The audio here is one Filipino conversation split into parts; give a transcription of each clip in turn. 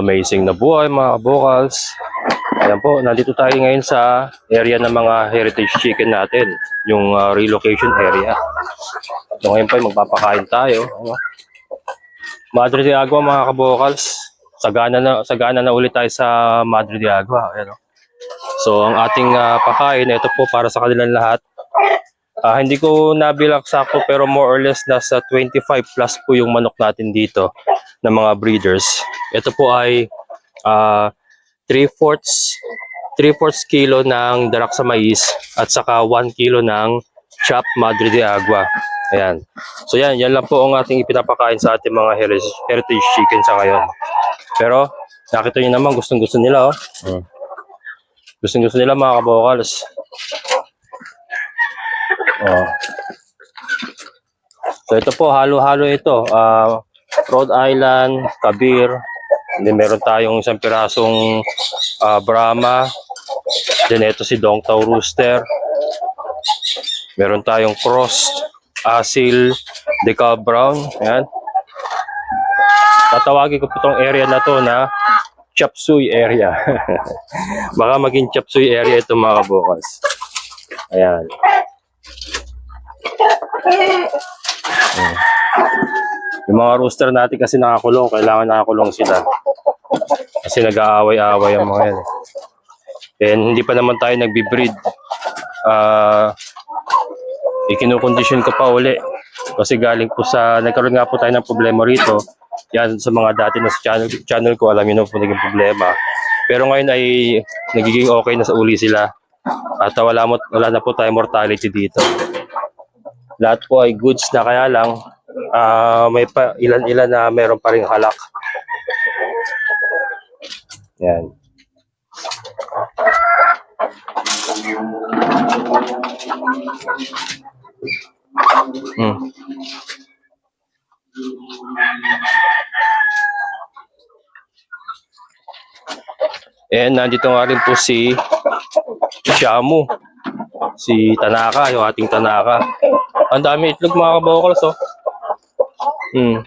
Amazing na buhay mga kabokals. Ayan po, nandito tayo ngayon sa area ng mga heritage chicken natin, yung ah, relocation area. So ngayon po magpapakain tayo. Ano? Madre de Agua mga kabokals. Sagana na, sagana na ulit tayo sa Madre de Agua. Ayan. So ang ating ah, pakain, ito po para sa kanilang lahat. Ah, hindi ko nabilang sakto pero more or less nasa 25 plus po yung manok natin dito ng mga breeders. Ito po ay ah 3 fourths 3 fourths kilo ng darak sa mais at saka 1 kilo ng chopped Madre de Agua. Ayan. So yan, yan lang po ang ating ipinapakain sa ating mga heritage, heritage chicken sa ngayon. Pero nakita niyo naman gustong gusto nila oh. Mm. Gustong gusto nila mga kabokals. Oh. So ito po, halo-halo ito. Ah, Rhode Island, Kabir. Then meron tayong isang pirasong ah, Brahma. Then ito si Dongtao Rooster. Meron tayong Cross, Asil, Decal Brown. Ayan. Tatawagin ko po itong area na to na Chop Suey area. Baka maging Chop Suey area ito mga kabukas. Ayan. Ayan. Yung mga rooster natin kasi nakakulong, kailangan nakakulong sila. Kasi nag-aaway-aaway ang mga yan. And hindi pa naman tayo nagbi-breed. Ah, ikinukondisyon ko pa uli. Kasi galing po sa, nagkaroon nga po tayo ng problema rito. Yan sa mga dati na sa channel, channel ko, alam niyo po naging problema. Pero ngayon ay nagiging okay na sa uli sila. At wala, mo, wala na po tayo mortality dito. Lahat po ay goods na kaya lang ah, may pa, ilan-ilan na meron pa ring halak. Yan. Hmm. And nandito nga rin po si Shamu. Si Tanaka, yung ating Tanaka. Ang dami itlog mga kabokals, oh. Hmm.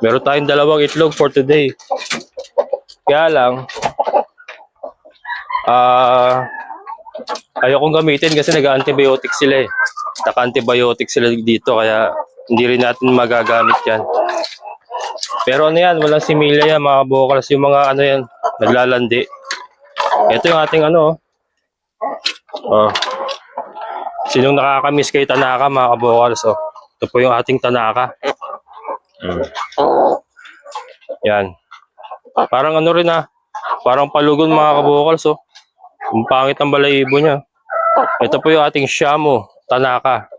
Meron tayong dalawang itlog for today. Kaya lang, ah, ayokong gamitin kasi nag-antibiotic sila eh. Naka-antibiotic sila dito kaya hindi rin natin magagamit yan. Pero ano yan, walang similya yan mga kabokals. Yung mga ano yan, naglalandi. Ito yung ating ano, oh. Sinong nakakamiss kay Tanaka mga kabokals, oh. Ito po yung ating Tanaka. Mm. Yan. Parang ano rin ah. Parang palugon mga kabokals, oh. Ang pangit ang balayibo niya. Ito po yung ating Shamu, Tanaka.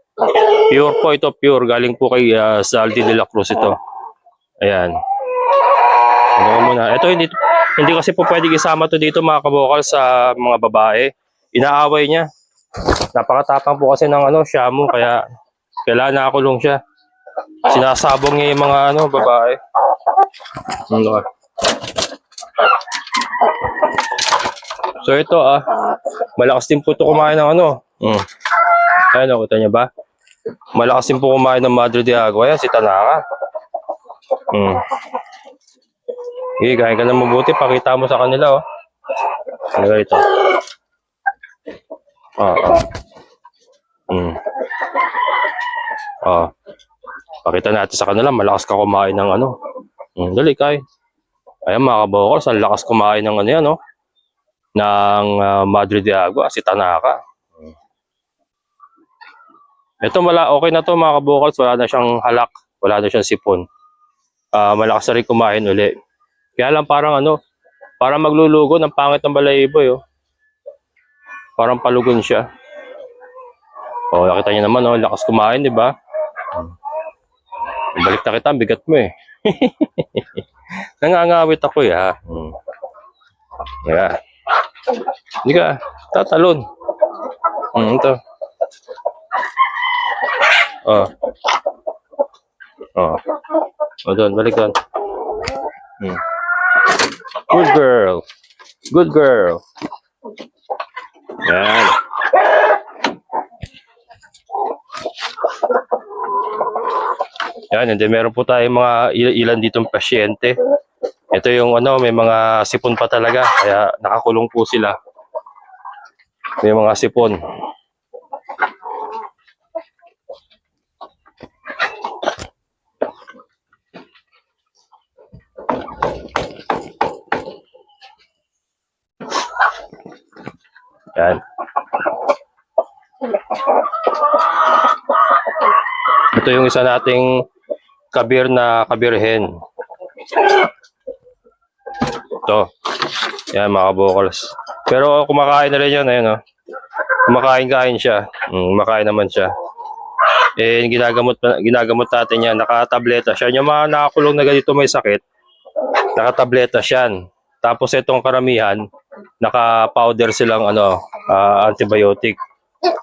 Pure po ito, pure. Galing po kay uh, Saldi de la Cruz ito. Ayan. Ano muna. Ito hindi hindi kasi po pwede isama to dito mga kabokal sa mga babae. Inaaway niya. Napakatapang po kasi ng ano, Shamu kaya kailangan nakakulong siya. Sinasabong niya yung mga ano, babae. Ano? So ito ah, malakas din po ito kumain ng ano. Mm. Ayan, nakita niyo ba? Malakas din po kumain ng Madre de Agua. Ayan, si Tanaka. Mm. Okay, kain ka na mabuti. Pakita mo sa kanila, oh. Ano ba ito? Ah. Mm. Ah. Pakita natin sa kanila, malakas ka kumain ng ano. Mm, dali, kay. Ayan, mga kabokors, ang lakas kumain ng ano yan, oh. Ng ah, Madre de Agua, si Tanaka. Mm. Ito, wala, okay na to mga kabokals. Wala na siyang halak. Wala na siyang sipon ah malakas na rin kumain uli. Kaya lang parang ano, parang maglulugo ng pangit ng balayibo yo. Parang palugon siya. Oh, nakita niyo naman oh, lakas kumain, di ba? Balik na kita, bigat mo eh. Nangangawit ako eh, ha. Hmm. Yeah. Hindi ka, tatalon. Hmm, ito. Oh. Oh. O doon, balik doon. Hmm. Good girl. Good girl. Yan. Yan, and meron po tayong mga il- ilan ditong pasyente. Ito yung ano, may mga sipon pa talaga. Kaya nakakulong po sila. May mga sipon. Yan. Ito yung isa nating kabir na kabirhen. Ito. Yan, mga vocals. Pero kumakain na rin yun, ayun, oh. Kumakain-kain siya. Mm, kumakain naman siya. Eh, ginagamot, ginagamot natin yan. Nakatableta siya. Yung mga nakakulong na ganito may sakit, nakatableta siya. Tapos itong karamihan, naka-powder silang ano, ah, antibiotic.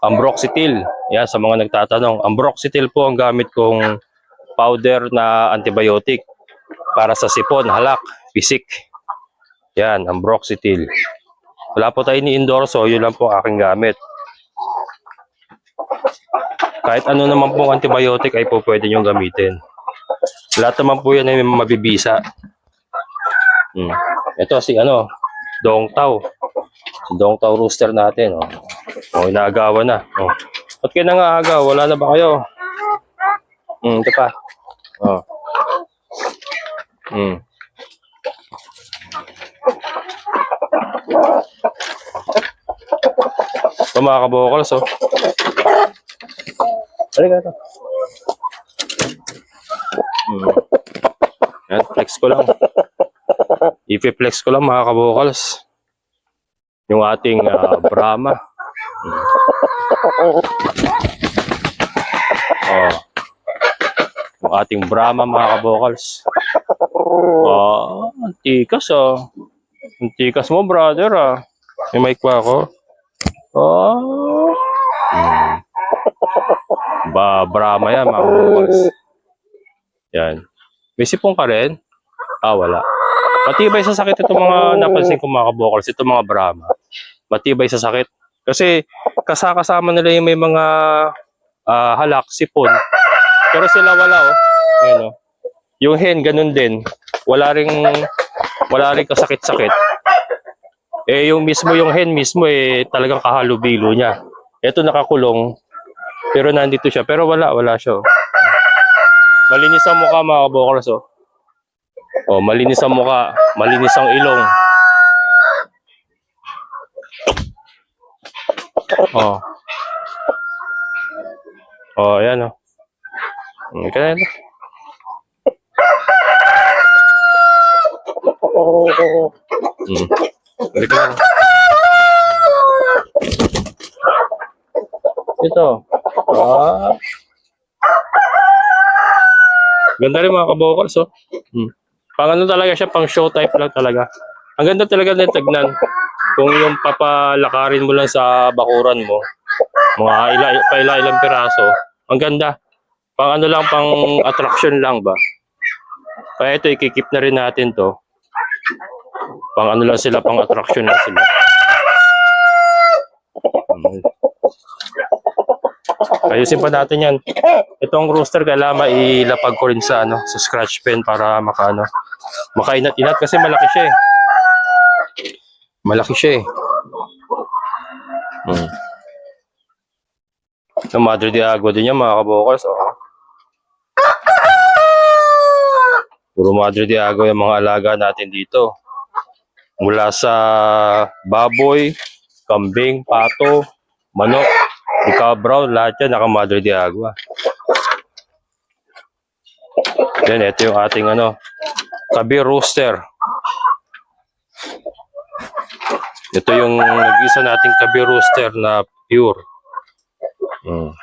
Ambroxetil. Yan, sa mga nagtatanong. Ambroxetil po ang gamit kong powder na antibiotic para sa sipon, halak, pisik. Yan, ambroxetil. Wala po tayo ni-endorso, yun lang po aking gamit. Kahit ano naman pong antibiotic ay po pwede nyo gamitin. Lahat naman po yan ay mabibisa. Hmm. Ito si ano, Dong Tao. Si Dong Tao rooster natin. Oh. Oh, inaagawan na. Oh. Ba't kayo nangaagaw? Wala na ba kayo? Hmm, ito pa. Oh. Hmm. Ito mga kabokals, oh. Halika ito. Hmm. Yan, flex ko lang. Ipi-flex ko lang mga kabokals. Yung ating ah, Brahma. Oh. Yung ating Brahma mga kabokals. Oh, antikas oh. Antikas mo brother ah. May mic pa ako. Oh. Ba, Brahma yan mga kabokals. Yan. May sipong ka rin? Ah, wala. Matibay sa sakit itong mga napansin ko mga kabokals, itong mga Brahma. Matibay sa sakit. Kasi kasakasama nila yung may mga ah, halak, sipon. Pero sila wala oh. Ayun oh. Yung hen, ganun din. Wala ring, wala ring kasakit-sakit. Eh, yung mismo, yung hen mismo, eh, talagang kahalubilo niya. Ito nakakulong, pero nandito siya. Pero wala, wala siya. oh. Malinis ang mukha mga kabokals oh. Oh, malinis ang mukha, malinis ang ilong. Oh. Oh, ayan oh. Hmm, Kaya na. Hmm. Balik na. Ito. Ah. Ganda rin mga kabokals, oh. Hmm. Pang ano talaga siya, pang show type lang talaga. Ang ganda talaga ng tagnan. Kung yung papalakarin mo lang sa bakuran mo, mga ila, paila ilang piraso, ang ganda. Pang ano lang, pang attraction lang ba? Kaya ito, ikikip na rin natin to. Pang ano lang sila, pang attraction lang sila. Ayusin pa natin yan. Itong rooster kailangan mailapag ko rin sa ano, sa scratch pen para makaano. Makainat-inat kasi malaki siya eh. Malaki siya eh. Hmm. Yung Madre de Agua din yan mga kabokals. Oh. Puro Madre de Agua yung mga alaga natin dito. Mula sa baboy, kambing, pato, manok, ikaw brown, lahat yan naka Madre de Agua. Yan, ito yung ating ano, Kabir Rooster. Ito yung nag-isa nating Kabir Rooster na pure. Hmm.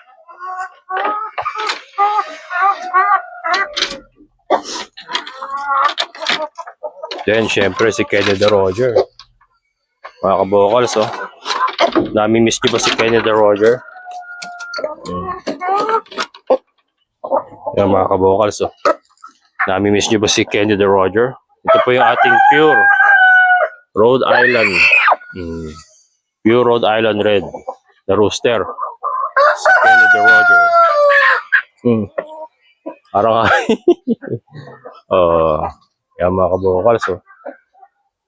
Then, syempre, si Kenny the Roger. Mga kabokals, oh. Nami-miss niyo ba si Kenny the Roger? Yan, mga kabokals, oh. Nami-miss niyo ba si Kenny the Roger? Ito po yung ating pure Rhode Island. Mm. Pure Rhode Island Red. The Rooster. Si Kenny the Roger. Mm. Parang Oh, yan mga kabokals, oh.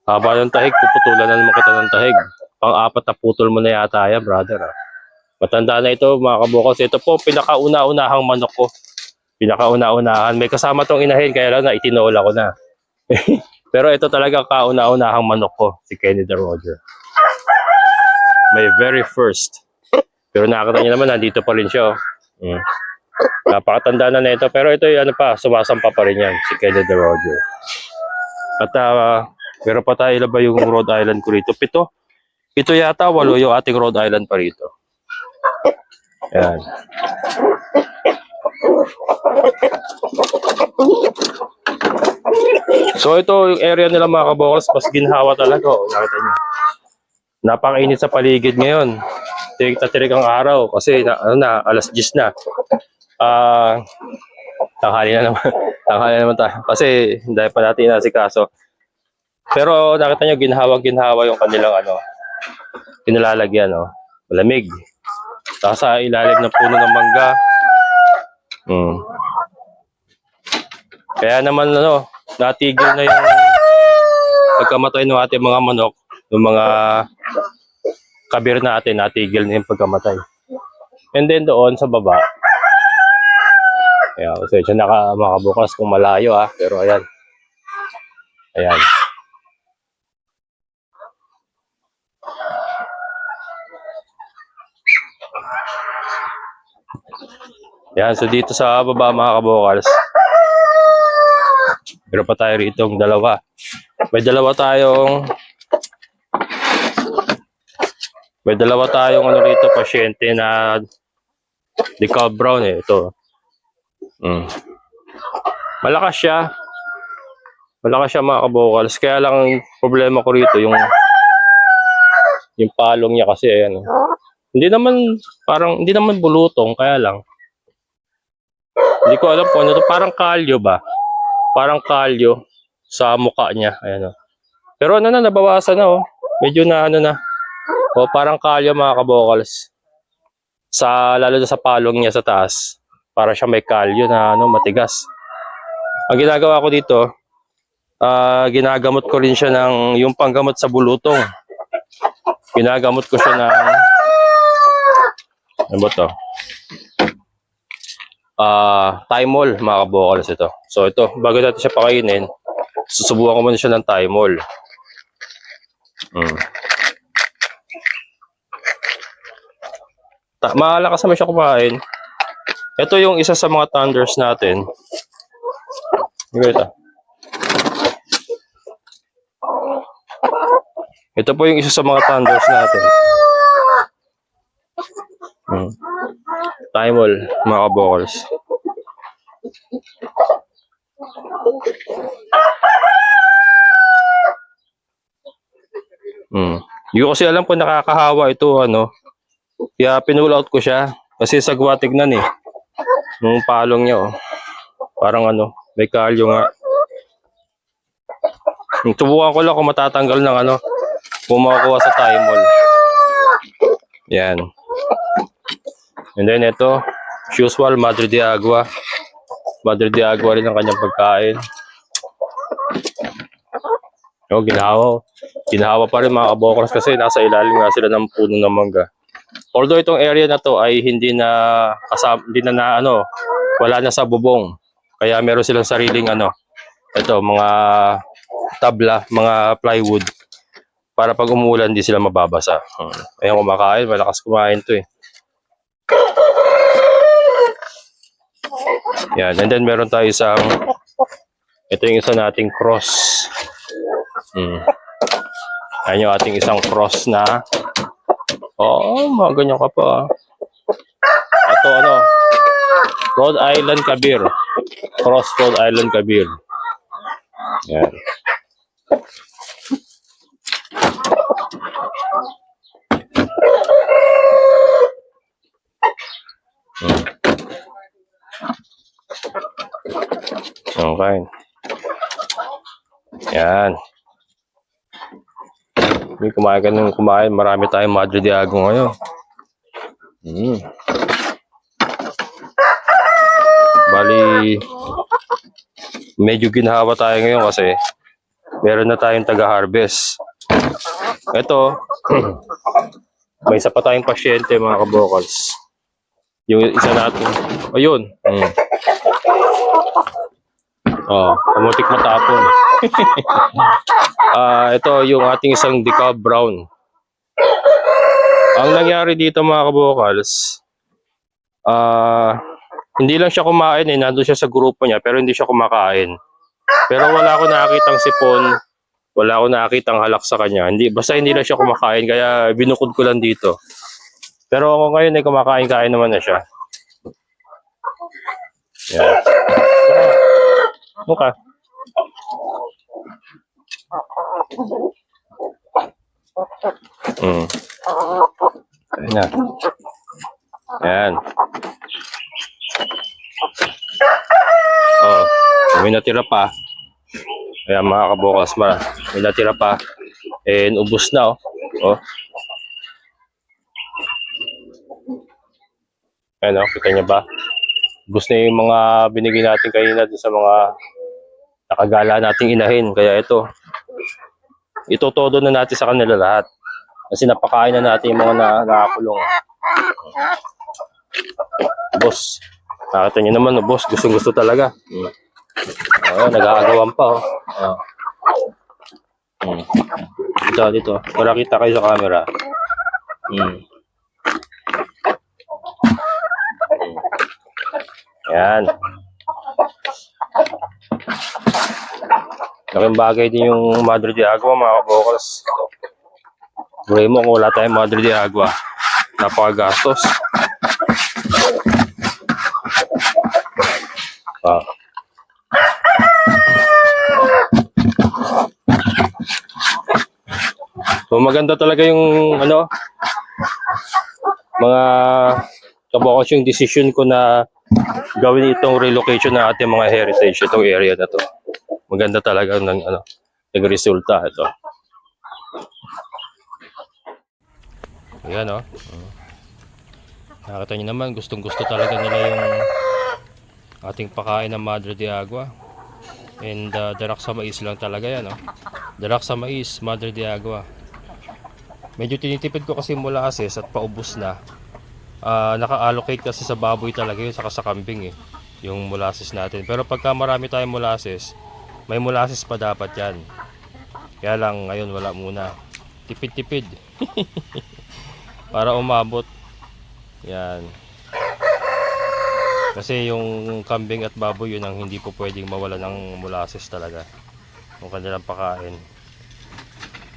Haba ng tahig, puputulan na naman kita ng tahig. Pang-apat na putol mo na yata yan, brother. Ah. Matanda na ito, mga kabukos. Ito po, pinakauna-unahang manok ko. Pinakauna-unahan. May kasama tong inahin, kaya lang na itinola ko na. Pero ito talaga kauna-unahang manok ko, si Kenny the Roger. My very first. Pero nakakita niyo naman, nandito pa rin siya. Oh. Mm. Napakatanda na nito. Pero ito yung ano pa, sumasampa pa rin yan, si Kenny the Roger. At ah, meron pa tayo ba yung Rhode Island ko rito? Pito. Pito yata, walo yung ating Rhode Island pa rito. Yan. So ito yung area nila mga kabokals, mas ginhawa talaga. Oh, nakita niyo. Napakainit sa paligid ngayon. Tirik na tirik ang araw kasi na, ano na, alas 10 na. Ah, tanghali na naman. tanghali na naman tayo. Kasi hindi pa natin inasikaso. Pero nakita niyo ginhawa-ginhawa yung kanilang ano, pinalalagyan, oh. Malamig. Tapos sa ilalim ng puno ng mangga. Mm. Kaya naman ano, natigil na yung pagkamatay ng ating mga manok, ng mga kabir natin, natigil na yung pagkamatay. And then doon sa baba, ayan, kasi siya naka makabukas kung malayo ah, pero ayan. Ayan. Yan, so dito sa baba mga kabokals. Meron pa tayo rito dalawa. May dalawa tayong may dalawa tayong ano rito pasyente na decal brown eh ito. Mm. Malakas siya. Malakas siya mga kabokals. Kaya lang ang problema ko rito yung yung palong niya kasi ayan. oh. Hindi naman parang hindi naman bulutong kaya lang hindi ko alam kung ano to. Parang kalyo ba? Parang kalyo sa mukha niya. Ayan o. Pero ano na, nabawasan na oh. Medyo na ano na. O parang kalyo mga kabokals. Sa, lalo na sa palong niya sa taas. Para siya may kalyo na ano, matigas. Ang ginagawa ko dito, ah ginagamot ko rin siya ng yung panggamot sa bulutong. Ginagamot ko siya ng ano ba to? Ah Thymol, mga kabokals ito. So ito, bago natin siya pakainin, susubukan ko muna siya ng Thymol. Mm. Ta malakas naman siya kumain. Ito yung isa sa mga thunders natin. Ito? Ito po yung isa sa mga thunders natin. Mm. Thymol, mga kabokals. Hmm. Hindi ko kasi alam kung nakakahawa ito, ano. Kaya pinull out ko siya. Kasi sa tignan eh. Nung palong niya, oh. Parang ano, may kalyo nga. Hmm, Subukan ko lang kung matatanggal ng ano, kung makukuha sa Thymol. Yan. And then ito, usual, Madre de Agua. Madre de Agua rin ang kanyang pagkain. O, ginahawa. Ginahawa pa rin mga kabokras kasi nasa ilalim nga sila ng puno ng mangga. Although itong area na to ay hindi na kasama, hindi na, na ano, wala na sa bubong. Kaya meron silang sariling ano, ito, mga tabla, mga plywood para pag umulan di sila mababasa. Hmm. Ayun kumakain, malakas kumain to eh. Yan, and then meron tayo isang ito yung isa nating cross. Hmm. Ayan yung ating isang cross na Oh, mga ganyan ka pa. ah. Ito ano, Rhode Island Kabir. Cross Rhode Island Kabir. Yan. Okay. Yan. Hindi kumain ka ng kumain. Marami tayong Madre de Ago ngayon. Hmm. Bali, medyo ginhawa tayo ngayon kasi Meron na tayong taga-harvest. Ito, may isa pa tayong pasyente mga kabokals. Yung isa natin. Ayun. Mm. Oh, kamutik matapon. Ah, ito yung ating isang decal brown. Ang nangyari dito mga kabokals, ah, hindi lang siya kumain eh, nandun siya sa grupo niya, pero hindi siya kumakain. Pero wala ako nakakitang sipon, wala ako nakakitang halak sa kanya. Hindi, basta hindi lang siya kumakain, kaya binukod ko lang dito. Pero ako ngayon ay kumakain-kain naman na siya. Yan. Mukha. Mm. Ayun na. Ayan. Oh, may natira pa. Kaya mga kabukas, ma, may natira pa. And ubus na oh. Oh. Ayan oh, kita niya ba? Ubus na yung mga binigay natin kanina sa mga nakagala nating inahin. Kaya ito, ito todo na natin sa kanila lahat. Kasi napakain na natin yung mga na, nakakulong. Boss, nakita niyo naman, oh, boss, gustong gusto talaga. Mm. Oh, nag-aagawan pa, oh. oh. Mm. Dito, dito. Para kita kayo sa camera. Mm. Yan. Laking bagay din yung Madre de Agua, mga kabokals. Buray mo kung wala tayong Madre de Agua. Napakagastos. Ah. So maganda talaga yung ano mga kabokos yung decision ko na gawin itong relocation ng ating mga heritage itong area na to. Maganda talaga ng ano nagresulta ito. Ayan oh. Nakita niyo naman gustong gusto talaga nila yung ating pakain ng Madre de Agua. And uh, darak mais lang talaga yan oh. Darak mais, Madre de Agua. Medyo tinitipid ko kasi molasses at paubos na. Ah, naka-allocate kasi sa baboy talaga yun, saka sa kambing eh. Yung molasses natin. Pero pagka marami tayong molasses, may molasses pa dapat yan. Kaya lang ngayon wala muna. Tipid-tipid. Para umabot. Yan. Kasi yung kambing at baboy yun ang hindi po pwedeng mawala ng molasses talaga. Yung kanilang pakain.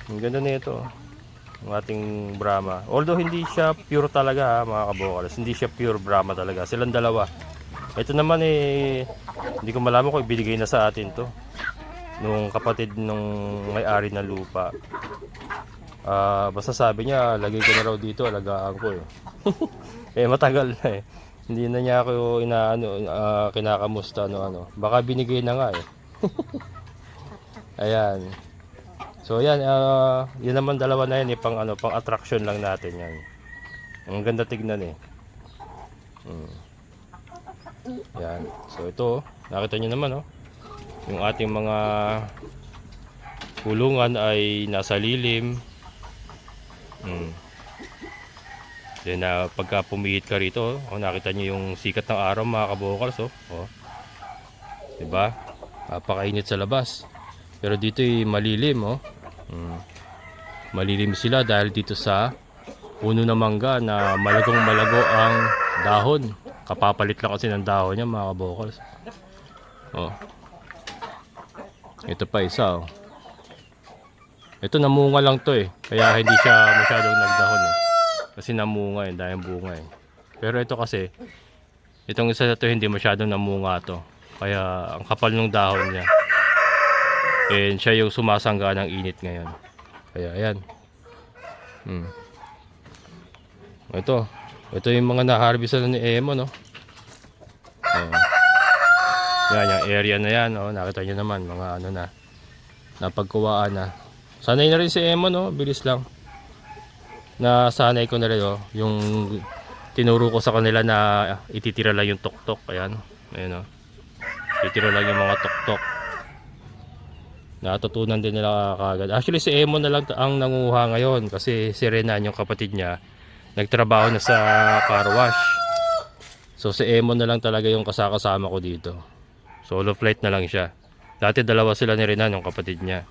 Ang ganda nito. Ang ating Brahma. Although hindi siya pure talaga ha, mga kabokalas. Hindi siya pure Brahma talaga. Silang dalawa. Ito naman eh, hindi ko malaman kung ibinigay na sa atin to. Nung kapatid nung may-ari ng lupa. Ah, basta sabi niya, lagay ko na raw dito, alagaan ko eh. eh matagal na eh. Hindi na niya ako inaano ah, kinakamusta ano ano. Baka binigay na nga eh. Ayan. So yan, ah, yun naman dalawa na yan eh, pang ano, pang attraction lang natin yan. Ang ganda tignan eh. Mm. Yan. So ito, oh, nakita niyo naman oh. Yung ating mga kulungan ay nasa lilim. Mm. Then na pagka pumihit ka rito, oh, nakita niyo yung sikat ng araw mga kabokals oh. oh. 'Di ba? Napakainit sa labas. Pero dito ay malilim oh. Mm. Malilim sila dahil dito sa puno ng mangga na malagong malago ang dahon. Kapapalit lang kasi ng dahon niya mga kabokals. Oh. Ito pa isa oh. Ito namunga lang to eh. Kaya hindi siya masyadong nagdahon eh. Kasi namunga eh, dahil bunga eh. Pero ito kasi, itong isa na to hindi masyadong namunga to. Kaya ang kapal ng dahon niya. And siya yung sumasangga ng init ngayon. Kaya ayan. Hmm. Ito. Ito yung mga na-harvest na ni Emo no. Ayan. Yan, yung area na yan. Oh. Nakita nyo naman, mga ano na. Napagkuwaan na. Sanay na rin si Emo no. Bilis lang. Na sanay ko na rin oh. Yung tinuro ko sa kanila na ititira lang yung tuktok. Ayan. Ayan oh. Ititira lang yung mga tuktok. Natutunan din nila kagad. Actually, si Emo na lang ang nanguha ngayon kasi si Renan, yung kapatid niya, nagtrabaho na sa car wash. So, si Emo na lang talaga yung kasakasama ko dito. Solo flight na lang siya. Dati dalawa sila ni Renan, yung kapatid niya.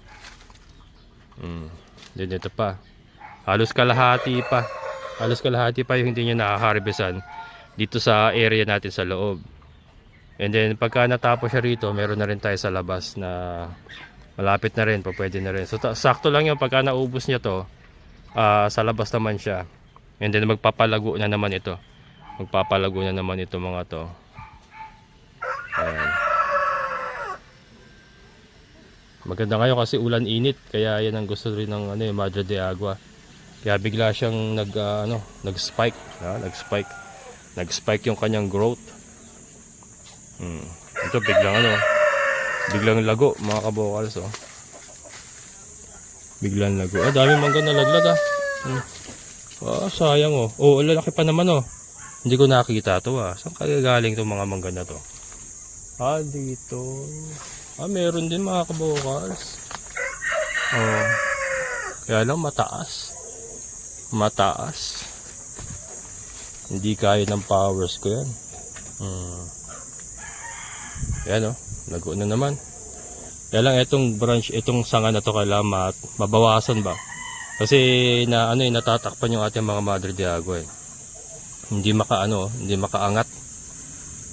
Hmm. Then ito pa. Halos kalahati pa. Halos kalahati pa yung hindi niya nakakarbesan dito sa area natin sa loob. And then pagka natapos siya rito, meron na rin tayo sa labas na malapit na rin, pa pwede na rin. So sakto lang yung pagka naubos niya to, ah, sa labas naman siya. And then magpapalago na naman ito. Magpapalago na naman ito mga to. Ayan. Maganda ngayon kasi ulan init, kaya yan ang gusto rin ng ano, yung Madre de Agua. Kaya bigla siyang nag ah, ano, nag-spike, ha? nag-spike. Nag-spike yung kanyang growth. Hmm. Ito biglang ano, biglang lago mga kabokals oh. Biglang lago. Ah, dami mangga na laglag ah. Hmm. Ah, sayang oh. Oh, lalaki pa naman oh. Hindi ko nakita to ah. Saan kaya galing tong mga mangga na to? Ah, dito. Ah, meron din mga kabokals. Oh. Kaya lang mataas. Mataas. Hindi kaya ng powers ko yan. Hmm. Yan oh. Lago na naman. Kaya lang itong branch, itong sanga na to kailangan ma- mabawasan ba? Kasi na ano eh, natatakpan yung ating mga Madre de Agua eh. Hindi maka ano, hindi makaangat.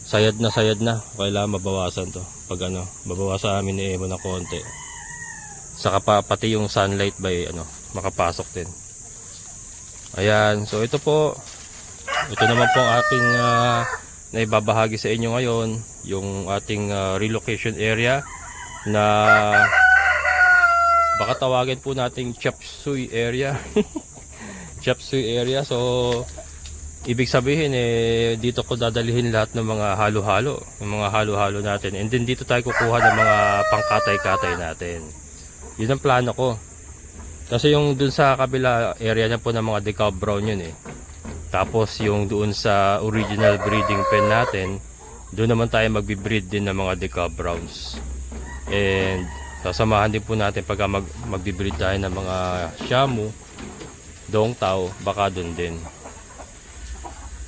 Sayad na sayad na. Kailangan mabawasan to. Pag ano, mabawasan amin ni Emo na konti. Saka pa, pati yung sunlight by ano, makapasok din. Ayan, so ito po. Ito naman po ang aking ah, na ibabahagi sa inyo ngayon yung ating ah, relocation area na baka tawagin po nating Chapsui area. Chapsui area. So ibig sabihin eh dito ko dadalihin lahat ng mga halo-halo yung mga halo-halo natin. And then dito tayo kukuha ng mga pangkatay-katay natin. Yun ang plano ko. Kasi yung dun sa kabila area na po ng mga decal brown yun eh tapos yung doon sa original breeding pen natin, doon naman tayo magbi-breed din ng mga decal browns. And sasamahan din po natin pagka mag magbi-breed tayo ng mga shamu, dong tao, baka doon din.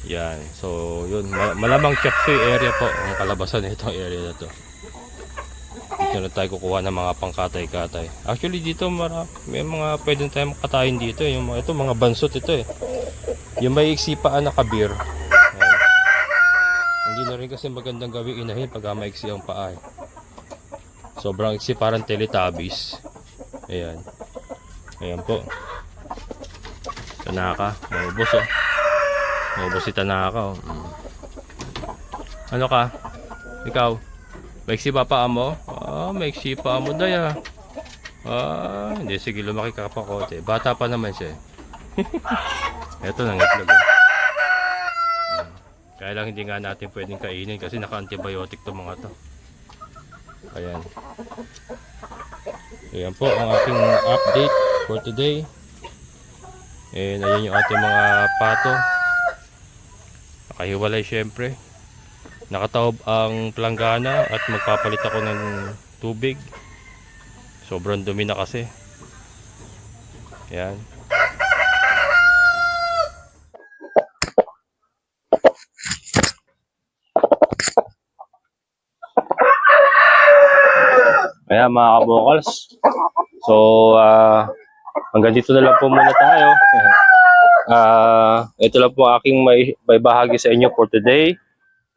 Yan. So, yun. Ma- Malamang Chapsui area po ang kalabasan nitong area na to. Dito na tayo kukuha ng mga pangkatay-katay. Actually, dito mara, may mga pwede tayong katayin dito. eh. Yung ito, mga bansot ito eh. Yung may iksipaan na kabir. Ayan. Hindi na rin kasi magandang gawing inahin pag ah, maiksi ang paa. eh. Sobrang iksi parang teletubbies. Ayan. Ayan po. Tanaka. Maubos oh. Maubos si Tanaka oh. Mm. Ano ka? Ikaw? Maiksi ba paa mo? Ah, maiksi paa mo daya. Ah, hindi. Sige, lumaki ka pa konti. Bata pa naman siya eh. Ito nang itlog. oh. Mm. Kaya lang hindi nga natin pwedeng kainin kasi naka-antibiotic to mga to. Ayan. Ayan po ang aking update for today. And ayan yung ating mga pato. Nakahiwalay syempre. Nakataob ang planggana at magpapalit ako ng tubig. Sobrang dumi na kasi. Ayan. Ayan mga kabokals. So, ah hanggang dito na lang po muna tayo. Ah, ito lang po aking may, may bahagi sa inyo for today.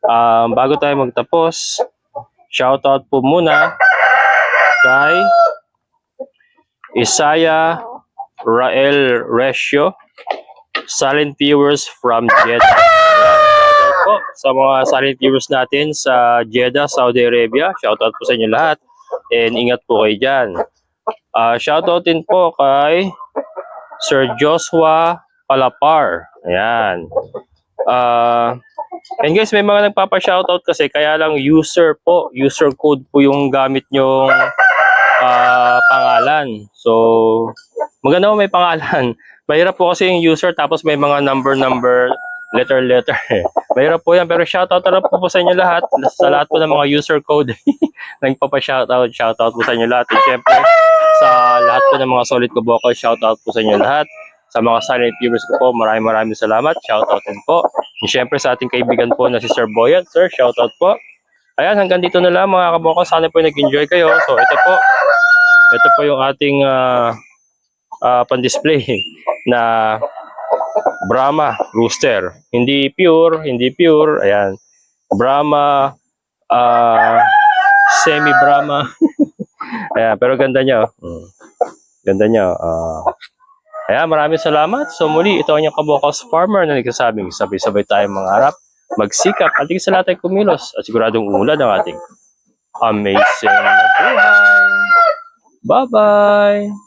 Um, bago tayo magtapos, shoutout po muna kay Isaiah Rael Resio, silent viewers from Jeddah. Po sa mga silent viewers natin sa Jeddah, Saudi Arabia. Shoutout po sa inyo lahat. And ingat po kayo dyan. Ah, shoutout din po kay Sir Joshua Palapar. Ayan. Ah, and guys, may mga nagpapa-shoutout kasi kaya lang user po, user code po yung gamit nyong ah, pangalan. So, maganda may pangalan. Mahirap po kasi yung user tapos may mga number number letter letter. Mahirap po yan, pero shoutout na po, po sa inyo lahat. Sa lahat po ng mga user code. Nagpapa-shoutout, shoutout po sa inyo lahat. And syempre, sa lahat po ng mga solid ko boko, shoutout po sa inyo lahat. Sa mga silent viewers ko po, maraming maraming salamat. Shoutout din po. And syempre sa ating kaibigan po na si Sir Boyan. Sir, shoutout po. Ayan, hanggang dito na lang mga kaboko. Sana po nag-enjoy kayo. So ito po, ito po yung ating ah, ah, pan-display na Brahma Rooster. Hindi pure, hindi pure. Ayan. Brahma, ah, semi-Brahma. Ayan, pero ganda niya. Mm. Ganda niya. ah. Ayan, maraming salamat. So muli, ito ang inyong kabokos farmer na nagsasabing sabay-sabay tayong mangarap, magsikap, at sa lahat ay kumilos at siguradong ulan ang ating amazing na buhay. Bye-bye!